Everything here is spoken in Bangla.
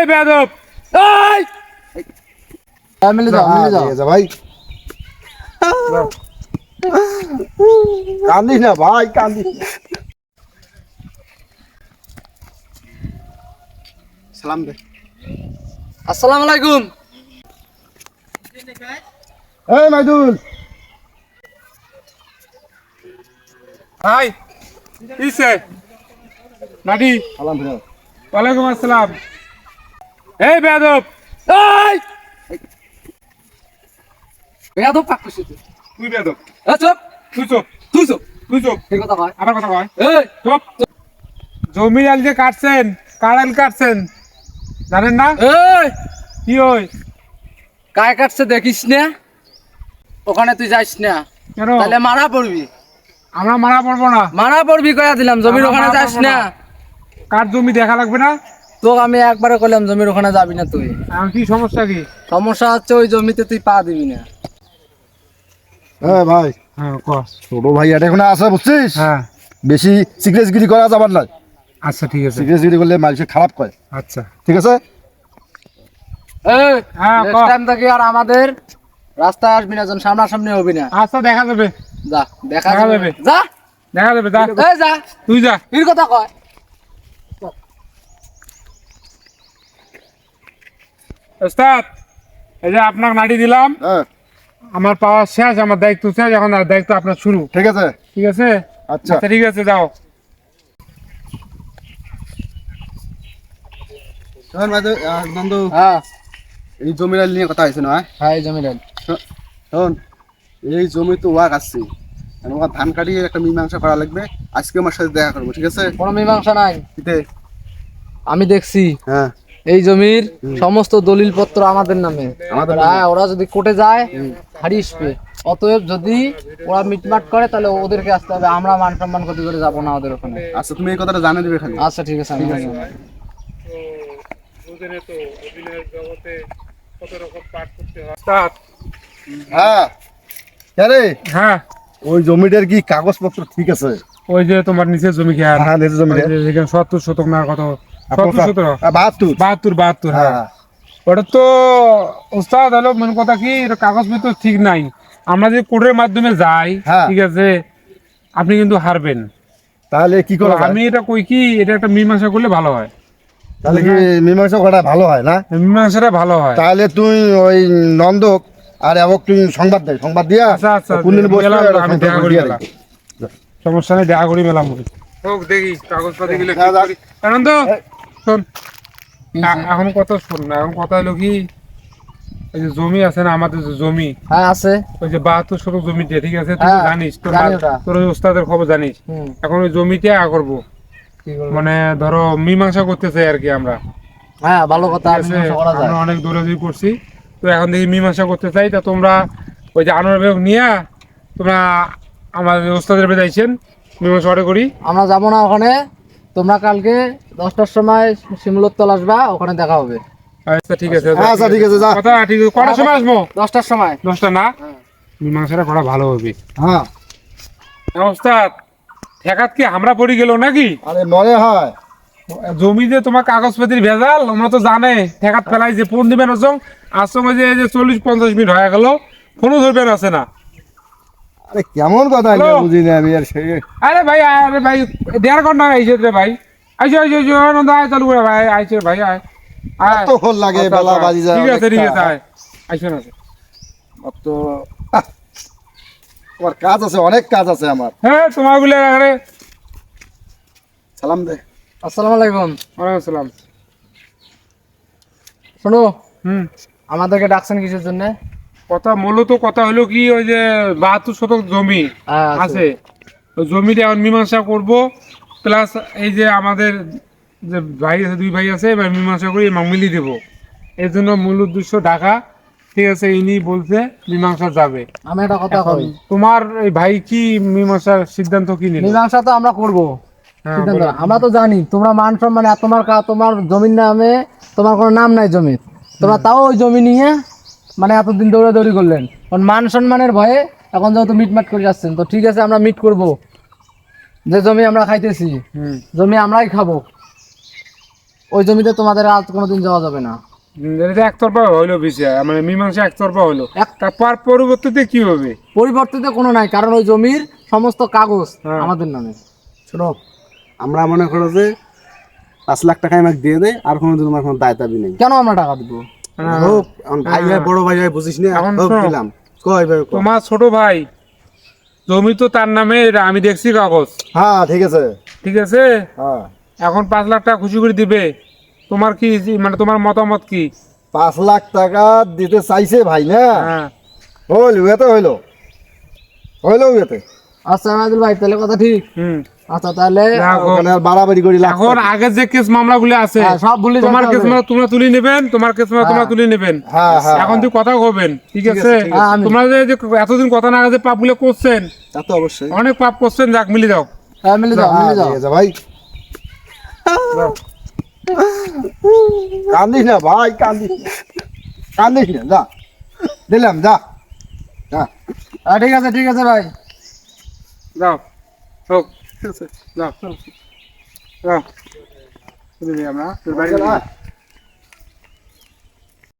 এই বেদব এই! মিলে যাও মিলে যাও ভাই। কান্দিস না ভাই কান্দিস সালাম দে। আসসালামু আলাইকুম। এই মাইদুল। হাই ইসে। নাডি সালাম ওয়ালাইকুম আসসালাম। এই বেদব এই! তো পাক করছিস তুই বেদব এ চুপ! তুই চুপ। তুই চুপ! তুই চুপ। কথা কয়। আমার কথা কয়। এই! চুপ। জমি আল যে কাটছেন কাড়াল কাটছেন জানেন না? এই! কি ওই? কায় কাটছে দেখিস না? ওখানে তুই যাইস না? কেন? তাহলে মারা পড়বি। আমরা মারা পড়ব না। মারা পড়বি কয়া দিলাম জমির ওখানে যাস না। না। কার জমি দেখা লাগবে না? তোকে আমি একবারে কইলাম জমির ওখানে যাবি না তুই। কি সমস্যা কি? সমস্যা হচ্ছে ওই জমিতে তুই পা দিবি না। হ্যাঁ ভাই হ্যাঁ ছোট ভাই এটা এখন আসা বুঝছিস? হ্যাঁ। বেশি করা যাবার না আচ্ছা ঠিক আছে। করলে মানুষের খারাপ করে আচ্ছা। ঠিক আছে? এই হ্যাঁ, নেক্সট টাইম থেকে আর আমাদের রাস্তায় আসবি না সামনাসামনি হবি না। আচ্ছা দেখা যাবে। যা দেখা যাবে। যাবে। যা। দেখা যাবে যা। এই যা। তুই যা। এর কথা কয়। ওস্তাদ এই যে আপনার নাড়ি দিলাম। হ্যাঁ। আমার পাওয়া শেষ আমার দায়িত্ব শেষ এখন আর দায়িত্ব আপনার শুরু। ঠিক আছে। ঠিক আছে? আচ্ছা। আচ্ছা ঠিক আছে যাও। নন্দু। হ্যাঁ। এই জমির নিয়ে কথা হয়েছে না হ্যাঁ? এই জমির শোন এই জমি তো ওয়াক আসছে আমার ধান কাটিয়ে একটা মীমাংসা করা লাগবে। আজকে আমার সাথে দেখা করব ঠিক আছে? কোনো মীমাংসা নাই। আমি দেখছি। হ্যাঁ। এই জমির সমস্ত দলিল পত্র আমাদের নামে। হ্যাঁ ওরা যদি কোর্টে যায় হারিয়ে অতএব যদি ওরা মিটমাট করে তাহলে ওদেরকে আসতে হবে। আমরা মান সম্মান ক্ষতি করে যাব না ওদের ওখানে। আচ্ছা তুমি এই কথাটা জানিয়ে দেবে খালি? আচ্ছা ঠিক আছে আমি জানি। ওস্তাদ, হ্যাঁ। রে? হ্যাঁ। ওই জমিটার কি কাগজপত্র ঠিক আছে? ওই যে তোমার নিচের জমি কি আর? হ্যাঁ যে যেখানে সত্তর শতক না কত? বাহাত্তর। বাহাত্তর বাহাত্তর হ্যাঁ। হ্যাঁ। ওটা তো ওস্তাদ হলো মেন কথা কি কাগজপত্র ঠিক নাই। আমরা যে কোর্টের মাধ্যমে যাই হ্যাঁ। ঠিক আছে আপনি কিন্তু হারবেন। তাহলে কি তো আমি এটা কই কি এটা একটা মীমাংসা করলে ভালো হয়। তাহলে কি মীমাংসা করা ভালো হয় না? মীমাংসাটা ভালো হয়। তাহলে তুই ওই নন্দক আর তুই সংবাদ দে সংবাদ দিয়া। আচ্ছা আচ্ছা কোনদিন বসবে গেলাম, একটা আমি দেখা করি দিয়া। সমস্যা নেই দেখা করি মেলাম। হোক দেখি কাগজপাতি গুলো। আনন্দ? শোন এখন কথা শোন না এখন কথা হলো কি ওই যে জমি আছে না আমাদের যে জমি হ্যাঁ আছে। ওই যে বাহাত্তর শতক জমিতে ঠিক আছে? তুই হ্যাঁ, জানিস তোর। তোর ওই ওস্তাদের খবর জানিস? এখন ওই জমিতে আ করব। মানে ধরো মীমাংসা করতে চাই আর কি আমরা। হ্যাঁ ভালো কথা আছে? আমরা অনেক দৌড়াদৌড়ি করছি। তো এখন দেখি মীমাংসা করতে চাই তা তোমরা ওই যে আনোয়ার বেগ নিয়ে তোমরা আমাদের ওস্তাদের বেদাইছেন মীমাংসা অর্ডার করি। আমরা যাব না ওখানে। তোমরা কালকে দশটার সময় শিমুলোত্তল আসবা ওখানে দেখা হবে। আচ্ছা ঠিক আছে। আচ্ছা ঠিক আছে যা। কথা ঠিক আছে। কটার সময় আসব? দশটার সময়। দশটা না? মীমাংসাটা করা ভালো হবে। হ্যাঁ। ওস্তাদ ঠেকাত কি আমরা পড়ে গেল নাকি? আরে মনে হয়। জমিতে তোমার কাগজপাতির ভেজাল আমরা তো জানে। ঠেকাত ফেলাই যে ফোন দিবেন এই যে চল্লিশ পঞ্চাশ মিনিট হয়ে গেল ফোনও ধরবেন আছে না। আরে কেমন কথা বুঝি না আমি আর সে আরে ভাই আরে ভাই দেড় ঘণ্টা আইছে রে ভাই। আইসো আইসো আইসো আনন্দ আয় চালু করে ভাই আইছে ভাই আয়। আয়। কতক্ষণ লাগে আচ্ছা, বেলা আচ্ছা। বাজি যায় ঠিক আছে ঠিক আছে। আয়। না তো আহ, আমার কাজ আছে অনেক কাজ আছে আমার। হ্যাঁ তোমারগুলো আরে। সালাম দে। আসসালামু আলাইকুম। ওয়ালাইকুম আসসালাম শোনো হুম। আমাদেরকে ডাকছেন কিসের জন্য? কথা মূলত কথা হলো কি ওই যে বাহাত্তর শতক জমি আছে। জমিটা এখন মীমাংসা করব প্লাস এই যে আমাদের যে ভাই আছে দুই ভাই আছে এবার মীমাংসা করি মিলিয়ে দেবো। এর জন্য মূল উদ্দেশ্য ঢাকা। ঠিক আছে ইনি বলছে মীমাংসা যাবে। আমি একটা কথা কই। তোমার এই ভাই কি মীমাংসার সিদ্ধান্ত কি নিল? মীমাংসা তো আমরা করব। হ্যাঁ, আমরা তো জানি তোমরা মান সম্মান তোমার কা- তোমার জমির নামে তোমার কোনো নাম নাই জমির। তোমরা তাও ওই জমি নিয়ে মানে এতদিন দৌড়াদৌড়ি করলেন। কারণ মান সম্মানের ভয়ে এখন যেহেতু মিটমাট করে যাচ্ছেন তো ঠিক আছে আমরা মিট করব। যে জমি আমরা খাইতেছি জমি আমরাই খাব। ওই জমিতে তোমাদের আর কোনোদিন যাওয়া যাবে না। এটা একতরফা হইল বিষয় মানে মীমাংসা একতরফা হইল। তারপর পরবর্তীতে কি হবে? পরিবর্তিত কোনো নাই কারণ ওই জমির সমস্ত কাগজ হ্যাঁ। আমাদের নামে। শোনো আমরা মনে করো যে পাঁচ লাখ টাকা আমাকে দিয়ে দে আর কোনোদিন আমার কোনো দায় দাবি নেই। কেন আমরা টাকা দিব। হোক ভাই ভাই বড় ভাই ভাই বুঝিস না? হোক দিলাম। কয় ভাই তোমার ছোট ভাই জমি তো তার নামে আমি দেখছি কাগজ। হ্যাঁ ঠিক আছে। ঠিক আছে? হ্যাঁ। এখন পাঁচ লাখ টাকা খুশি করে দিবে। তোমার কি মানে তোমার মতামত কি? পাঁচ লাখ টাকা দিতে চাইছে ভাই না? হ্যাঁ। হইল হইল। হইল উয়েতে আচ্ছা রাজুল ভাই তাহলে কথা ঠিক। হুম। আচ্ছা তাহলে ওখানে বাড়াবাড়ি করি লাখ এখন আগের যে কেস মামলাগুলো আছে হ্যাঁ, সব ভুলে তোমার কেস মামলা তোমরা তুলে নেবেন তোমার কেস মামলা তোমরা তুলে নেবেন। হ্যাঁ হ্যাঁ এখন তুই কথা কবেন ঠিক আছে। হ্যাঁ, তোমরা যে এতদিন কথা না যে পাপগুলো করছেন তা তো অবশ্যই। অনেক পাপ করছেন যাক মিলি দাও হ্যাঁ, মিলে যাও হ্যাঁ, মিলে যাও ভাই। কান্দিস না ভাই কান্দিস। কান্দিস না যা। দিলাম যা। যা। হ্যাঁ, ঠিক আছে ঠিক আছে ভাই। দাও হোক। দাও দাও আমরা তোর বাড়ি চল, আয়।